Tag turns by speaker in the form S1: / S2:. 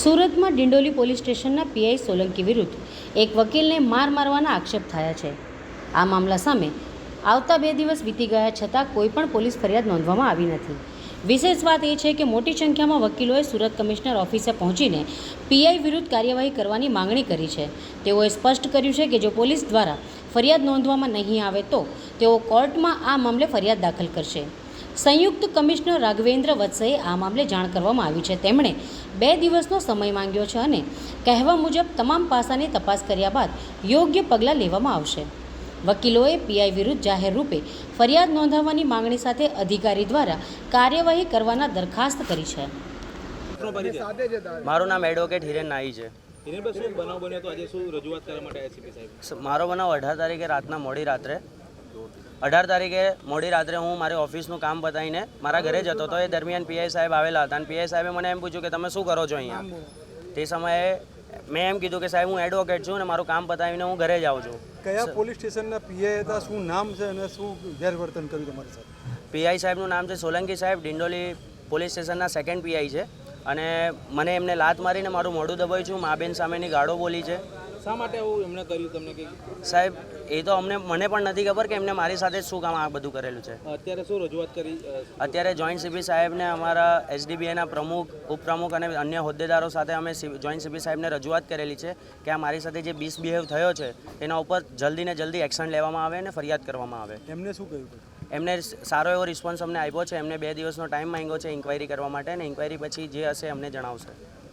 S1: સુરતમાં ડિંડોલી પોલીસ સ્ટેશનના પીઆઈ સોલંકી વિરુદ્ધ એક વકીલને માર મારવાના આક્ષેપ થયા છે. આ મામલા સામે આવતા બે દિવસ વીતી ગયા છતાં કોઈ પણ પોલીસ ફરિયાદ નોંધવામાં આવી નથી. વિશેષ વાત એ છે કે મોટી સંખ્યામાં વકીલોએ સુરત કમિશનર ઓફિસે પહોંચીને પીઆઈ વિરુદ્ધ કાર્યવાહી કરવાની માંગણી કરી છે. તેઓએ સ્પષ્ટ કર્યું છે કે જો પોલીસ દ્વારા ફરિયાદ નોંધવામાં નહીં આવે તો તેઓ કોર્ટમાં આ મામલે ફરિયાદ દાખલ કરશે. સંયુક્ત કમિશનર રાઘવેન્દ્ર વત્સએ આ મામલે જાણ કરવામાં આવી છે. તેમણે બે દિવસનો સમય માંગ્યો છે અને કહેવા મુજબ તમામ પાસાની તપાસ કર્યા બાદ યોગ્ય પગલાં લેવામાં આવશે. વકીલોએ પીઆઈ વિરુદ્ધ જાહેર રૂપે ફરિયાદ નોંધાવવાની માંગણી સાથે અધિકારી દ્વારા કાર્યવાહી કરવાના દરખાસ્ત કરી છે.
S2: મારું નામ એડવોકેટ હિરેન નાઈ છે.
S3: હિરેનભાઈ શું બનાવ બન્યો તો આજે શું રજૂઆત કરવા માટે આવ્યા સાહેબ?
S2: મારો બનાવ અઢાર તારીખે રાતના મોડી રાત્રે. અઢાર તારીખે મોડી રાત્રે હું મારી ઓફિસનું કામ પતાવીને મારા ઘરે જતો હતો. એ દરમિયાન પીઆઈ સાહેબ આવેલા હતા અને પીઆઈ સાહેબે મને એમ પૂછ્યું કે તમે શું કરો છો અહીંયા? તે સમયે મેં એમ કીધું કે સાહેબ હું એડવોકેટ છું અને મારું કામ પતાવીને હું ઘરે જાઉં છું.
S4: કયા પોલીસ સ્ટેશનના પીઆઈ હતા? શું નામ છે અને શું ગેરવર્તન કર્યું તમારી સાથે?
S2: પીઆઈ સાહેબનું નામ છે સોલંકી સાહેબ. ડિંડોલી પોલીસ સ્ટેશનના સેકન્ડ પીઆઈ છે. અને મને એમને લાત મારીને મારું મોઢું દબાવ્યું છું. મા બેન સામેની ગાળો બોલી છે.
S3: શા માટે આવું એમણે કર્યું તમને કે
S2: સાહેબ એ તો અમને મને પણ નથી ખબર કે એમને મારી સાથે જ શું કામ આ બધું કરેલું છે.
S3: અત્યારે શું રજૂઆત કરી?
S2: અત્યારે જોઈન્ટ સીપી સાહેબને અમારા એસડીબીએના પ્રમુખ ઉપપ્રમુખ અને અન્ય હોદ્દેદારો સાથે અમે જોઈન્ટ સીપી સાહેબને રજૂઆત કરેલી છે કે આ મારી સાથે જે મિસબિહેવ થયો છે એના ઉપર જલ્દી ને જલ્દી એક્શન લેવામાં આવે અને ફરિયાદ કરવામાં આવે.
S4: એમને શું કહ્યું
S2: એમને સારો એવો રિસ્પોન્સ અમને આપ્યો છે. એમને બે દિવસનો ટાઈમ માંગ્યો છે ઇન્ક્વાયરી કરવા માટે અને ઇન્ક્વાયરી પછી જે હશે અમને જણાવશે.